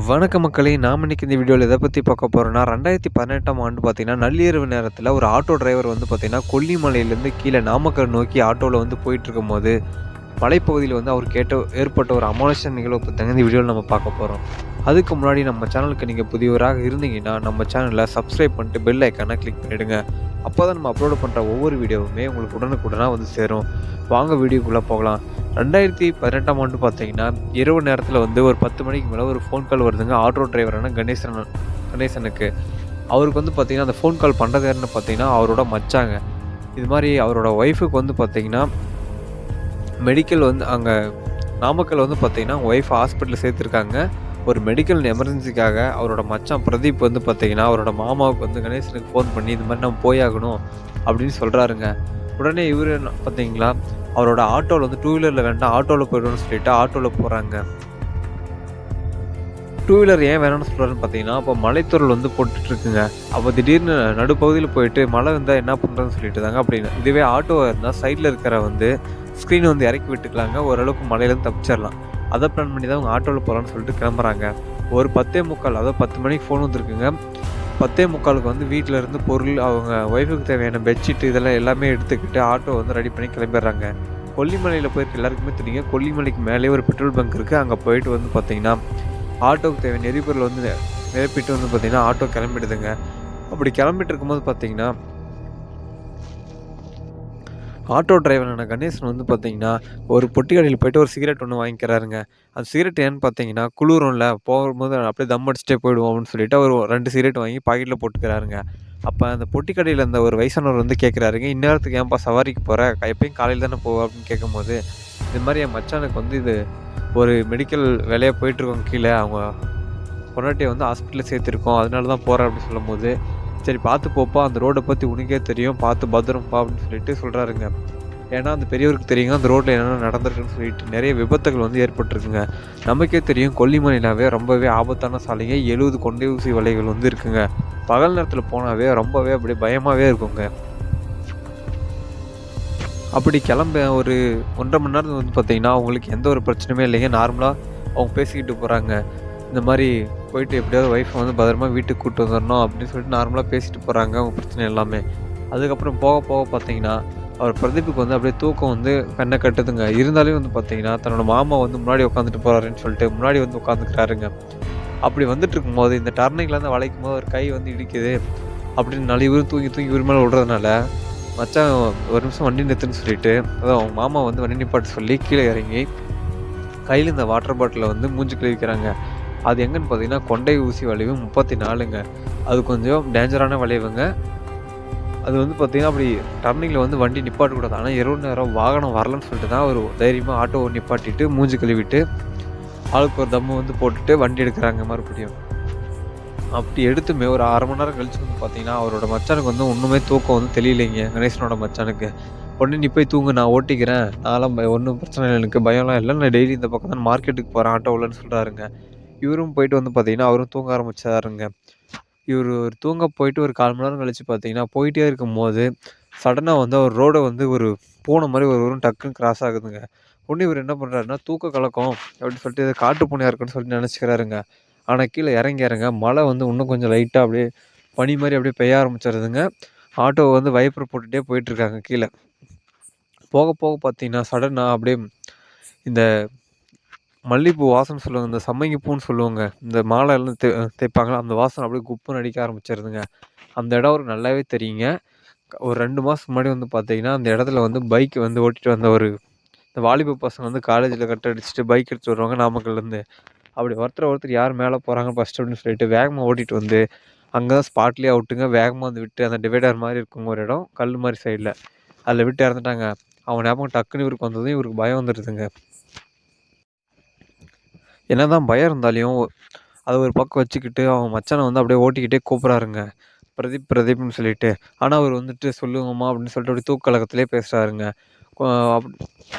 வணக்க மக்களே நாம் இன்றைக்கி இந்த வீடியோவில் எதை பற்றி பார்க்க போகிறோன்னா ரெண்டாயிரத்தி பதினெட்டாம் ஆண்டு பார்த்தீங்கன்னா நள்ளிரவு நேரத்தில் ஒரு ஆட்டோ டிரைவர் வந்து பார்த்திங்கன்னா கொல்லிமலையிலேருந்து கீழே நாமக்கல் நோக்கி ஆட்டோவில் வந்து போயிட்டு இருக்கும்போது மலைப்பகுதியில் வந்து அவர் கேட்ட ஏற்பட்ட ஒரு அமானுஷ நிகழ்வை பற்றி இந்த வீடியோவில் நம்ம பார்க்க போகிறோம் அதுக்கு முன்னாடி நம்ம சேனலுக்கு நீங்கள் புதியவராக இருந்தீங்கன்னா நம்ம சேனலை சப்ஸ்கிரைப் பண்ணிட்டு பெல் ஐக்கானை கிளிக் பண்ணிவிடுங்க அப்போ தான் நம்ம அப்லோட் பண்ணுற ஒவ்வொரு வீடியோவுமே உங்களுக்கு உடனுக்குடனாக வந்து சேரும். வாங்க வீடியோக்குள்ளே போகலாம். ரெண்டாயிரத்தி பதினெட்டாம் ஆண்டு பார்த்தீங்கன்னா இரவு நேரத்தில் வந்து ஒரு பத்து மணிக்கு மேலே ஒரு ஃபோன் கால் வருதுங்க. ஆட்டோ டிரைவரான கணேசன் கணேசனுக்கு. அவருக்கு வந்து பார்த்திங்கன்னா அந்த ஃபோன் கால் பண்ணுறது யாருன்னு பார்த்தீங்கன்னா அவரோட மச்சாங்க. இது மாதிரி அவரோட ஒய்ஃபுக்கு வந்து பார்த்தீங்கன்னா மெடிக்கல் வந்து அங்கே நாமக்கல் வந்து பார்த்தீங்கன்னா ஒய்ஃப் ஹாஸ்பிட்டலில் சேர்த்துருக்காங்க. ஒரு மெடிக்கல் எமர்ஜென்சிக்காக அவரோட மச்சான் பிரதீப் வந்து பார்த்தீங்கன்னா அவரோட மாமாவுக்கு வந்து கணேசனுக்கு ஃபோன் பண்ணி இந்த மாதிரி நம்ம போயாகணும் அப்படின்னு சொல்கிறாருங்க உடனே இவர் பார்த்தீங்களா அவரோட ஆட்டோவில் வந்து டூ வீலரில் வேண்டாம் ஆட்டோவில் போயிடணும்னு சொல்லிட்டு ஆட்டோவில் போகிறாங்க டூ வீலர் ஏன் வேணும்னு சொல்கிறாருன்னு பார்த்தீங்கன்னா அப்போ மலைத்தூரல் வந்து போட்டுட்ருக்குங்க. அப்போ திடீர்னு நடுப்பகுதியில் போயிட்டு மழை வந்தால் என்ன பண்ணுறதுன்னு சொல்லிட்டு தாங்க அப்படின்னு இதுவே ஆட்டோவாக இருந்தால் சைடில் இருக்கிற வந்து ஸ்க்ரீன் வந்து இறக்கி விட்டுக்கலாங்க. ஓரளவுக்கு மலையிலேருந்து தப்பிச்சிடலாம். அதை பிளான் பண்ணி தான் அவங்க ஆட்டோவில் போகலான்னு சொல்லிட்டு கிளம்புறாங்க. ஒரு பத்தே முக்கால் அதாவது பத்து மணிக்கு ஃபோன் வந்துருக்குங்க. பத்தே முக்காலுக்கு வந்து வீட்டில் இருந்து பொருள் அவங்க ஒய்ஃபுக்கு தேவையான பெட்ஷீட் இதெல்லாம் எல்லாமே எடுத்துக்கிட்டு ஆட்டோ வந்து ரெடி பண்ணி கிளம்பிடுறாங்க. கொல்லிமலையில் போயிருக்க எல்லாருக்குமே தெரியுங்க கொல்லிமலைக்கு மேலே ஒரு பெட்ரோல் பங்க் இருக்குது அங்கே போயிட்டு வந்து பார்த்திங்கன்னா ஆட்டோவுக்கு தேவையான எரிபொருள் வந்து நிரப்பிட்டு வந்து பார்த்தீங்கன்னா ஆட்டோ கிளம்பிடுதுங்க. அப்படி கிளம்பிட்டு இருக்கும்போது பார்த்தீங்கன்னா ஆட்டோ டிரைவரான கணேசன் வந்து பார்த்தீங்கன்னா ஒரு பொட்டி கடையில் போயிட்டு ஒரு சிகரெட் ஒன்று வாங்கிக்கிறாருங்க. அந்த சிகரெட் ஏன்னு பார்த்தீங்கன்னா குளிரும்ல போகும்போது அப்படியே தம் அடிச்சுட்டே போயிடுவோம் அப்படின்னு சொல்லிட்டு அவர் ரெண்டு சிகரெட் வாங்கி பாக்கெட்டில் போட்டுக்கிறாருங்க. அப்போ அந்த பொட்டி கடையில் அந்த ஒரு வயசானவர் வந்து கேட்குறாருங்க இந்நேரத்துக்கு ஏன்ப்பா சவாரிக்கு போகிற எப்பயும் காலையில் தானே போவோம் அப்படின்னு கேட்கும்போது இது மாதிரி என் மச்சானுக்கு வந்து இது ஒரு மெடிக்கல் வேலையாக போயிட்டுருக்கோம் கீழே அவங்க பொன்னாட்டியை வந்து ஹாஸ்பிட்டலில் சேர்த்துருக்கோம் அதனால தான் போகிறேன் அப்படின்னு சொல்லும்போது சரி பார்த்து போப்பா அந்த ரோடை பற்றி உனக்கே தெரியும் பார்த்து பத்திரம்ப்பா அப்படின்னு சொல்லிட்டு சொல்கிறாருங்க ஏன்னா அந்த பெரியவருக்கு தெரியுங்க அந்த ரோட்டில் என்னென்ன நடந்திருக்குன்னு சொல்லிட்டு நிறைய விபத்துகள் வந்து ஏற்பட்டிருக்குங்க. நமக்கே தெரியும் கொல்லிமலைனாவே ரொம்பவே ஆபத்தான சாலைங்க எழுபது கொண்டை ஊசி வலைகள் வந்து இருக்குங்க. பகல் நேரத்தில் போனாவே ரொம்பவே அப்படியே பயமாகவே இருக்குங்க. அப்படி கிளம்ப ஒரு ஒன்றரை மணி நேரம் வந்து பார்த்தீங்கன்னா அவங்களுக்கு எந்த ஒரு பிரச்சனையுமே இல்லைங்க. நார்மலாக அவங்க பேசிக்கிட்டு போகிறாங்க இந்த மாதிரி போயிட்டு எப்படியாவது ஒய்ஃபை வந்து பத்திரமா வீட்டுக்கு கூப்பிட்டு வந்துடணும் அப்படின்னு சொல்லிட்டு நார்மலாக பேசிட்டு போகிறாங்க அவங்க பிரச்சனை எல்லாமே. அதுக்கப்புறம் போக போக பார்த்தீங்கன்னா அவர் பிரதீப்புக்கு வந்து அப்படியே தூக்கம் வந்து கண்ணை கட்டுதுங்க. இருந்தாலும் வந்து பார்த்தீங்கன்னா தன்னோட மாமா வந்து முன்னாடி உட்காந்துட்டு போகிறாருன்னு சொல்லிட்டு முன்னாடி வந்து உட்காந்துக்கிறாருங்க அப்படி வந்துட்டு இருக்கும்போது இந்த டர்னிங்லேருந்து வளைக்கும் போது ஒரு கை வந்து இடிக்குது. அப்படின்னு இவரும் தூங்கி தூங்கி இவர் மேலே விடுறதுனால மச்சான் ஒரு நிமிஷம் வண்டி நிறுத்துன்னு சொல்லிட்டு அதான் அவங்க மாமா வந்து வண்டி நிப்பாட்டு சொல்லி கீழே இறங்கி கையில் இந்த வாட்டர் பாட்டிலை வந்து மூஞ்சி கழுவிக்கிறாங்க. அது எங்கன்னு பார்த்தீங்கன்னா கொண்டை ஊசி வளைவு முப்பத்தி நாலுங்க அது கொஞ்சம் டேஞ்சரான வளைவுங்க. அது வந்து பார்த்திங்கன்னா அப்படி டர்னிங்கில் வந்து வண்டி நிப்பாட்டக்கூடாது ஆனால் இரவு நேரம் வாகனம் வரலன்னு சொல்லிட்டு தான் ஒரு தைரியமாக ஆட்டோவை நிப்பாட்டிட்டு மூஞ்சி கழுவிட்டு ஆளுக்கு ஒரு தம்மு வந்து போட்டுட்டு வண்டி எடுக்கிறாங்க மறுபடியும். அப்படி எடுத்துமே ஒரு அரை மணி நேரம் கழிச்சு வந்து பார்த்தீங்கன்னா அவரோட மச்சானுக்கு வந்து ஒன்றுமே தூக்கம் வந்து தெரியலைங்க. கணேசனோட மச்சானுக்கு. உடனே நீ போய் தூங்கு நான் ஓட்டிக்கிறேன். நான்லாம் ஒன்றும் பிரச்சனை இல்லை எனக்கு பயம்லாம் இல்லை. நான் டெய்லி இந்த பக்கம் தான் மார்க்கெட்டுக்கு போகிறேன் ஆட்டோவில்னு சொல்கிறாருங்க இவரும் போயிட்டு வந்து பார்த்தீங்கன்னா அவரும் தூங்க ஆரம்பிச்சாருங்க. இவர் ஒரு தூங்க போயிட்டு ஒரு கால் மணி நேரம் கழிச்சு பார்த்தீங்கன்னா போயிட்டே இருக்கும்போது சடனாக வந்து அவர் ரோடை வந்து ஒரு பூனை மாதிரி ஒரு ஒரு டக்குன்னு கிராஸ் ஆகுதுங்க. ஒன்று இவர் என்ன பண்ணுறாருன்னா தூக்க கலக்கம் அப்படின்னு சொல்லிட்டு காட்டு பூனையாக இருக்குன்னு சொல்லிட்டு நினச்சிக்கிறாருங்க. ஆனால் கீழே இறங்கி இறங்க மழை வந்து இன்னும் கொஞ்சம் லைட்டாக அப்படியே பனி மாதிரி அப்படியே பெய்ய ஆரம்பிச்சிருதுங்க. ஆட்டோவை வந்து வைப்பர் போட்டுகிட்டே போயிட்டுருக்காங்க கீழே. போக போக பார்த்தீங்கன்னா சடனாக அப்படியே இந்த மல்லிகைப்பூ வாசம்னு சொல்லுவாங்க இந்த சம்மங்கி பூன்னு சொல்லுவாங்க. இந்த மாலை எல்லாம் தே தேய்ப்பாங்களா அந்த வாசனை அப்படியே குப்புன்னு அடிக்க ஆரம்பிச்சிருதுங்க. அந்த இடம் ஒரு நல்லாவே தெரியுங்க. ஒரு ரெண்டு மாதம் முன்னாடி வந்து பார்த்தீங்கன்னா அந்த இடத்துல வந்து பைக் வந்து ஓட்டிகிட்டு வந்த ஒரு இந்த வாலிப பசங்க வந்து காலேஜில் கட்ட அடிச்சுட்டு பைக் எடுத்துகிட்டு வருவாங்க நாமக்கல்லேருந்து அப்படி ஒருத்தர் ஒருத்தர் யார் மேலே போகிறாங்க ஃபஸ்ட் அப்படின்னு சொல்லிட்டு வேகமாக ஓட்டிகிட்டு வந்து அங்கே தான் ஸ்பாட்லேயே அவுட்டுங்க. வேகமாக வந்து விட்டு அந்த டிவைடர் மாதிரி இருக்குங்க ஒரு இடம். கல் மாதிரி சைடில் அதில் விட்டு இறந்துட்டாங்க. அவன் ஞாபகம் டக்குன்னு இவருக்கு வந்ததும் இவருக்கு பயம் வந்துடுதுங்க என்ன தான் பயம் இருந்தாலையும் அதை ஒரு பக்கம் வச்சுக்கிட்டு அவன் மச்சானை வந்து அப்படியே ஓட்டிக்கிட்டே கூப்பிட்றாருங்க. பிரதீப் பிரதீப்னு சொல்லிட்டு. ஆனால் அவர் வந்துட்டு சொல்லுங்கம்மா அப்படின்னு சொல்லிட்டு அப்படியே தூக்கலகத்திலே பேசுகிறாருங்க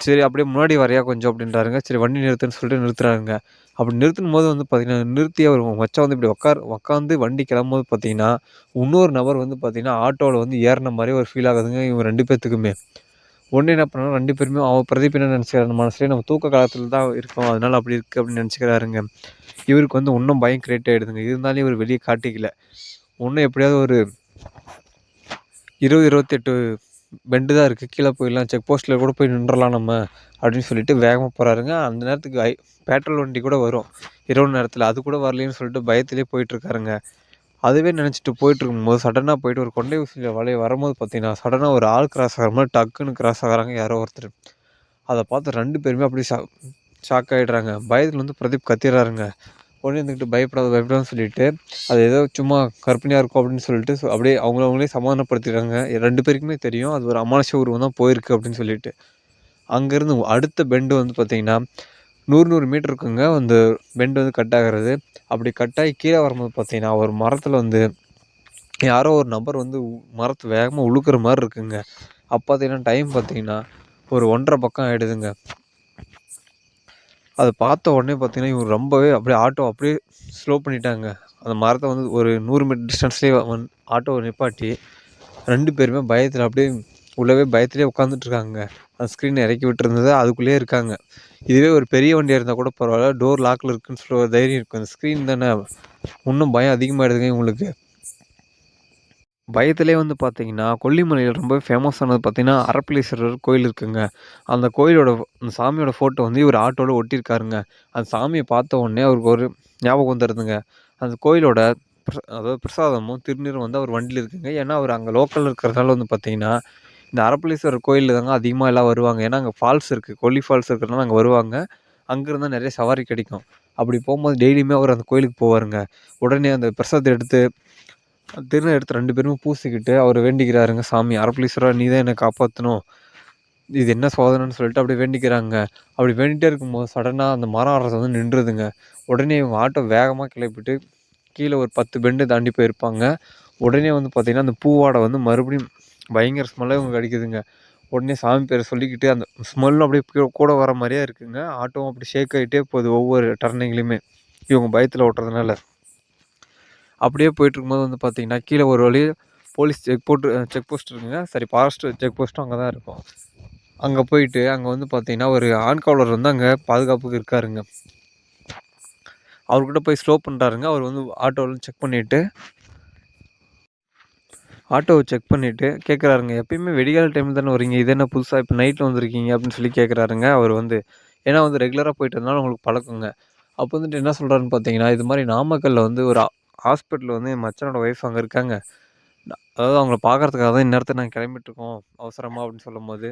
சரி அப்படியே முன்னாடி வரையா கொஞ்சம் அப்படின்றாருங்க. சரி வண்டி நிறுத்துன்னு சொல்லிட்டு நிறுத்துறாருங்க. அப்படி நிறுத்தும் போது வந்து பார்த்தீங்கன்னா நிறுத்தி அவர் மச்சான் வந்து இப்படி உட்கார் உட்காந்து வண்டி கிளம்பும்போது பார்த்தீங்கன்னா இன்னொரு நபர் வந்து பார்த்திங்கன்னா ஆட்டோவில் வந்து ஏறின மாதிரி ஒரு ஃபீல் ஆகுதுங்க இவங்க ரெண்டு பேர்த்துக்குமே ஒன்று என்ன பண்ணணும் ரெண்டு பேருமே அவன் பிரதீப் என்ன நெனச்சுக்கிறாரு மனசுலேயே நம்ம தூக்க காலத்தில் தான் இருக்கோம். அதனால் அப்படி இருக்குது அப்படின்னு நினச்சிக்கிறாருங்க இவருக்கு வந்து இன்னும் பயம் கிரியேட் ஆகிடுதுங்க இருந்தாலும் இவர் வெளியே காட்டிக்கல. ஒன்றும் எப்படியாவது ஒரு 20, 28 பெண்டு தான் இருக்குது கீழே போயிடலாம். செக் போஸ்ட்டில் கூட போய் நின்றலாம் நம்ம அப்படின்னு சொல்லிட்டு வேகமாக போகிறாருங்க அந்த நேரத்துக்கு ஐ பெட்ரோல் வண்டி கூட வரும். இரவு நேரத்தில் அது கூட வரலன்னு சொல்லிட்டு பயத்திலே போயிட்டுருக்காருங்க. அதுவே நினச்சிட்டு போயிட்டுருக்கும்போது சடனாக போயிட்டு ஒரு கொண்டை ஊசியில் வலையை வரும்போது பார்த்தீங்கன்னா, சடனாக ஒரு ஆள் கிராஸ் ஆகிற மாதிரி டக்குன்னு கிராஸ் ஆகுறாங்க யாரோ ஒருத்தர். அதை பார்த்து ரெண்டு பேருமே அப்படியே ஷா ஷாக் ஆகிடுறாங்க பயத்தில் வந்து பிரதீப் கத்திடுறாருங்க உடனே இருந்துக்கிட்டு பயப்படாத பயப்படாதுன்னு சொல்லிட்டு, அது ஏதோ சும்மா கற்பனையாக இருக்கும் அப்படின்னு சொல்லிட்டு அப்படியே அவங்கள அவங்களே சமாதானப்படுத்திக்கிறாங்க. 2 பேருக்குமே தெரியும். அது ஒரு அமானுஷ உருவம் தான் போயிருக்கு அப்படின்னு சொல்லிட்டு. அங்கேருந்து அடுத்த பெண்டு வந்து பார்த்தீங்கன்னா, நூறு நூறு மீட்டர் இருக்குங்க. அந்த பெண்டு வந்து கட் ஆகிறது அப்படி கட்டாகி கீழே வரும்போது பார்த்தீங்கன்னா, ஒரு மரத்தில் வந்து யாரோ ஒரு நபர் வந்து மரத்தை வேகமாக உழுக்கிற மாதிரி இருக்குங்க. அப்போ பார்த்தீங்கன்னா, டைம் பார்த்தீங்கன்னா, ஒரு 1:30 பக்கம் ஆகிடுதுங்க அதை பார்த்த உடனே பார்த்தீங்கன்னா, இவங்க ரொம்பவே அப்படியே ஆட்டோ அப்படியே ஸ்லோ பண்ணிட்டாங்க. அந்த மரத்தை வந்து ஒரு நூறு மீட்டர் டிஸ்டன்ஸ்லேயே வந் ஆட்டோவை நிப்பாட்டி ரெண்டு பேருமே பயத்தில் அப்படியே உள்ளவே பயத்துலேயே உட்காந்துட்ருக்காங்க அந்த ஸ்க்ரீனை இறக்கி விட்டுருந்தது அதுக்குள்ளேயே இருக்காங்க. இதுவே ஒரு பெரிய வண்டியாக இருந்தால் கூட பரவாயில்ல டோர் லாக்ல இருக்குன்னு சொல்ல ஒரு தைரியம் இருக்கும். அந்த ஸ்க்ரீன் தானே. இன்னும் பயம் அதிகமாகிடுதுங்க இவங்களுக்கு. பயத்திலேயே வந்து பார்த்தீங்கன்னா, கொல்லிமலையில் ரொம்ப ஃபேமஸானது பார்த்தீங்கன்னா, அரப்பளீஸ்வரர் கோயில் இருக்குங்க. அந்த கோயிலோட அந்த சாமியோட ஃபோட்டோ வந்து இவர் ஆட்டோவில் ஒட்டியிருக்காருங்க. அந்த சாமியை பார்த்த உடனே அவருக்கு ஒரு ஞாபகம் வந்துருதுங்க. அந்த கோயிலோட அதாவது பிரசாதமும், திருநீரும் வந்து அவர் வண்டியில் இருக்குங்க. ஏன்னா, அவர் அங்கே லோக்கலில் இருக்கிறதுனால வந்து பார்த்தீங்கன்னா, இந்த அரப்பளீஸ்வரர் கோயிலில் தாங்க அதிகமாக எல்லாம் வருவாங்க. ஏன்னா, அங்கே ஃபால்ஸ் இருக்குது கொல்லி ஃபால்ஸ் இருக்கிறதுனால அங்கே வருவாங்க. அங்கிருந்து நிறைய சவாரி கிடைக்கும். அப்படி போகும்போது டெய்லியுமே அவர் அந்த கோயிலுக்கு போவாருங்க. உடனே அந்த பிரசாதத்தை எடுத்து திருநெல் எடுத்து ரெண்டு பேருமே பூசிக்கிட்டு அவர் வேண்டிக்கிறாருங்க சாமி. அரப்பளீஸ்வரா நீ தான் என்னை காப்பாற்றணும் இது என்ன சோதனைன்னு சொல்லிட்டு அப்படியே வேண்டிக்கிறாங்க. அப்படி வேண்டிகிட்டே இருக்கும்போது சடனாக அந்த மரம் ஆடுறது வந்து நின்றுதுங்க. உடனே இவங்க ஆட்டோ வேகமாக கிளப்பிட்டு கீழே ஒரு 10 பெண்டு தாண்டி போயிருப்பாங்க. உடனே வந்து பார்த்திங்கன்னா அந்த பூவாடை வந்து மறுபடியும் பயங்கர ஸ்மெல்லாக இவங்க கிடைக்குதுங்க உடனே சாமி பேரை சொல்லிக்கிட்டு அந்த ஸ்மெல்லும் அப்படியே கூட வர மாதிரியே இருக்குங்க. ஆட்டோவும் அப்படி ஷேக் ஆகிட்டே போகுது ஒவ்வொரு டர்னிங்லேயுமே இவங்க பயத்தில் ஓட்டுறதுனால. அப்படியே போயிட்டுருக்கும்போது வந்து பார்த்தீங்கன்னா, கீழே ஒரு வழியே போலீஸ் செக் போட்டு செக் போஸ்ட் இருக்குங்க. சாரி ஃபாரஸ்ட் செக் போஸ்ட்டும் அங்கே தான் இருக்கும். அங்கே போயிட்டு அங்கே வந்து பார்த்தீங்கன்னா, ஒரு ஆண் காவலர் வந்து அங்கே பாதுகாப்புக்கு இருக்காருங்க. அவர்கிட்ட போய் ஸ்லோ பண்ணுறாருங்க அவர் வந்து ஆட்டோவில் செக் பண்ணிவிட்டு ஆட்டோவை செக் பண்ணிவிட்டு கேட்குறாருங்க. எப்பயுமே வெடிகால டைமில் தானே வரீங்க. இது என்ன புதுசாக இப்போ நைட்டில் வந்திருக்கீங்க அப்படின்னு சொல்லி கேட்குறாருங்க. அவர் வந்து ஏன்னா வந்து ரெகுலராக போயிட்டு இருந்தாலும் அவங்களுக்கு பழக்கங்க. அப்போ வந்துட்டு என்ன சொல்கிறாருன்னு பார்த்தீங்கன்னா, இது மாதிரி நாமக்கல்ல வந்து ஒரு ஹாஸ்பிட்டலில் வந்து என் மச்சானோட ஒய்ஃப் அங்கே இருக்காங்க. அதாவது அவங்கள பார்க்கறதுக்காக தான் இந்நேரத்தை நாங்கள் கிளம்பிட்டுருக்கோம். அவசரமாக அப்படின்னு சொல்லும் போது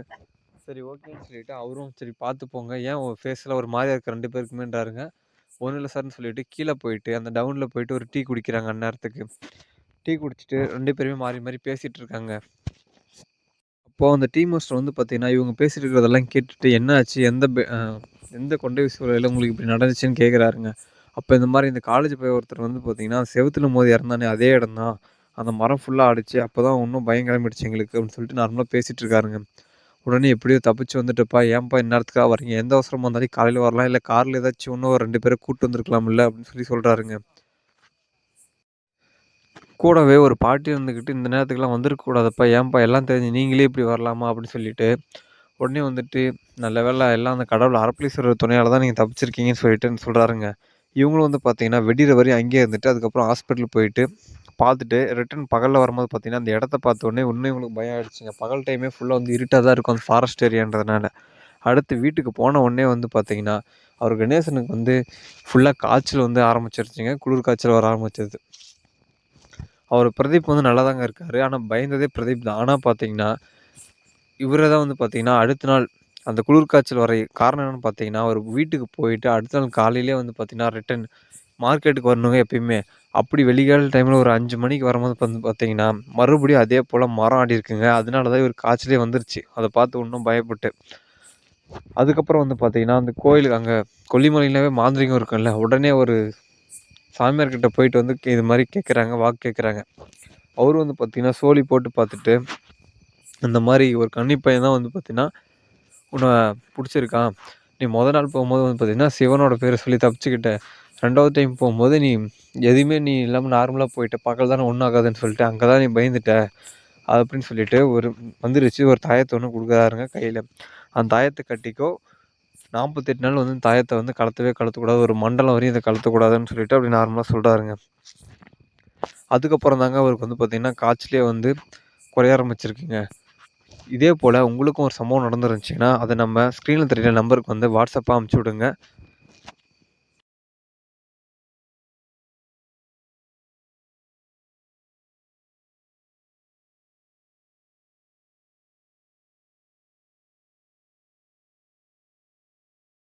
சரி ஓகேன்னு சொல்லிவிட்டு அவரும் சரி பார்த்து போங்க. ஏன் உங்க ஃபேஸில் ஒரு மாதிரியாக இருக்க ரெண்டு பேருக்குமேன்றாருங்க. ஒன்றும் இல்லை சார்ன்னு சொல்லிவிட்டு கீழே போயிட்டு அந்த டவுனில் போயிட்டு ஒரு டீ குடிக்கிறாங்க அந்நேரத்துக்கு. டீ குடிச்சிட்டு ரெண்டு பேருமே மாறி மாறி பேசிகிட்டு இருக்காங்க. அப்போது அந்த டீ மாஸ்டர் வந்து பார்த்தீங்கன்னா, இவங்க பேசிட்டு இருக்கிறதெல்லாம் கேட்டுட்டு என்ன ஆச்சு? எந்த பெ எந்த கொண்டை சூழலில் உங்களுக்கு இப்படி நடந்துச்சுன்னு கேட்குறாருங்க. அப்போ இந்த மாதிரி இந்த காலேஜ் போய் ஒருத்தர் வந்து பார்த்தீங்கன்னா, செவுத்துல மோதி இறந்தானே அதே இடம் தான். அந்த மரம் ஃபுல்லாக அடிச்சு அப்போ தான் இன்னும் பயம் கிளம்பிடுச்சு எங்களுக்கு அப்படின்னு சொல்லிட்டு நார்மலாக பேசிகிட்டு இருக்காருங்க. உடனே எப்படியோ தப்பிச்சு வந்துட்டுப்பா ஏன்ப்பா இந்நேரத்துக்காக வரீங்க? எந்த அவசரமாக இருந்தாலும் காலையில் வரலாம். இல்லை காரில் ஏதாச்சும் இன்னும் ஒரு 2 பேர கூட்டு வந்திருக்கலாம்ல அப்படின்னு சொல்லி சொல்கிறாருங்க கூடவே ஒரு பாட்டி இருந்துக்கிட்டு இந்த நேரத்துக்குலாம் வந்திருக்க ஏன்ப்பா எல்லாம் தெரிஞ்சு நீங்களே இப்படி வரலாமா? அப்படின்னு சொல்லிட்டு, உடனே வந்துட்டு நல்ல வேலை எல்லாம் அந்த கடவுள் அரப்பளீஸ்வரர் துணையால் தான் நீங்கள் தப்பிச்சிருக்கீங்கன்னு சொல்லிட்டு சொல்கிறாருங்க இவங்களும் வந்து பார்த்தீங்கன்னா, வெடிகிற வரையும் அங்கேயே இருந்துட்டு, அதுக்கப்புறம் ஹாஸ்பிட்டல் போயிட்டு பார்த்துட்டு ரிட்டன் பகலில் வரும்போது பார்த்தீங்கன்னா, அந்த இடத்த பார்த்த உடனே இன்னும் இவங்களுக்கு பயம் ஆயிடுச்சுங்க. பகல் டைமே ஃபுல்லாக வந்து இருட்டாக தான் இருக்கும். அந்த ஃபாரஸ்ட் ஏரியான்றதுனால. அடுத்து வீட்டுக்கு போன உடனே வந்து பார்த்திங்கன்னா அவர் கணேசனுக்கு வந்து ஃபுல்லாக காய்ச்சல் வந்து ஆரம்பிச்சிருச்சுங்க. குளிர் காய்ச்சல் வர ஆரம்பிச்சது. அவர் பிரதீப் வந்து நல்லா தாங்க இருக்கார் ஆனால் பயந்ததே பிரதீப் தான். ஆனால் பார்த்தீங்கன்னா, இவரை தான் வந்து பார்த்திங்கன்னா அடுத்த நாள் அந்த குளிர்காய்ச்சல் வர காரணம் என்னென்னு பார்த்தீங்கன்னா, ஒரு வீட்டுக்கு போயிட்டு அடுத்த நாள் காலையிலேயே வந்து பார்த்தீங்கன்னா, ரிட்டர்ன் மார்க்கெட்டுக்கு வரணுங்க எப்பயுமே. அப்படி வெளிக்கால டைமில் ஒரு அஞ்சு மணிக்கு வரும்போது வந்து பார்த்தீங்கன்னா, மறுபடியும் அதே போல் மரம் ஆடி இருக்குங்க அதனால தான் இவர் காய்ச்சலே வந்துருச்சு. அதை பார்த்து இன்னும் பயப்பட்டு. அதுக்கப்புறம் வந்து பார்த்தீங்கன்னா, அந்த கோயிலுக்கு அங்கே கொல்லிமலையிலவே மாந்திரிகம் இருக்கும்ல. உடனே ஒரு சாமியார்கிட்ட போயிட்டு வந்து இது மாதிரி கேட்குறாங்க. வாக்கு கேட்குறாங்க. அவரும் வந்து பார்த்திங்கன்னா சோழி போட்டு பார்த்துட்டு, இந்த மாதிரி ஒரு கன்னி பையன் தான் வந்து பார்த்திங்கன்னா உன்னை பிடிச்சிருக்கான் நீ மொத நாள் போகும்போது வந்து பார்த்தீங்கன்னா, சிவனோட பேரை சொல்லி தப்பிச்சுக்கிட்ட. ரெண்டாவது டைம் போகும்போது நீ எதுவுமே நீ இல்லாமல் நார்மலாக போயிட்ட. பகல் தானே ஒன்றும் ஆகாதுன்னு சொல்லிட்டு, அங்கே தான் நீ பயந்துட்ட. அப்படின்னு சொல்லிட்டு ஒரு வந்துருச்சு. ஒரு தாயத்தை ஒன்று கொடுக்குறாருங்க கையில். அந்த தாயத்தை கட்டிக்கோ. நாற்பத்தெட்டு நாள் வந்து தாயத்தை வந்து கலத்தவே கலத்தக்கூடாது. ஒரு மண்டலம் வரையும் இதை கலத்தக்கூடாதுன்னு சொல்லிட்டு அப்படி நார்மலாக சொல்கிறாருங்க அதுக்கப்புறம் தாங்க அவருக்கு வந்து பார்த்திங்கன்னா காய்ச்சலே வந்து குறைய ஆரம்பிச்சிருக்குங்க. இதே போல் உங்களுக்கும் ஒரு சம்பவம் நடந்துருந்துச்சின்னா அதை நம்ம ஸ்க்ரீனில் தெரியுற நம்பருக்கு வந்து வாட்ஸ்அப்பாக அனுப்பிச்சி விடுங்க.